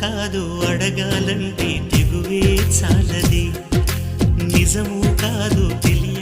కాదు అడగాలంటే తెగువే చాలది. నిజము కాదు తెలియ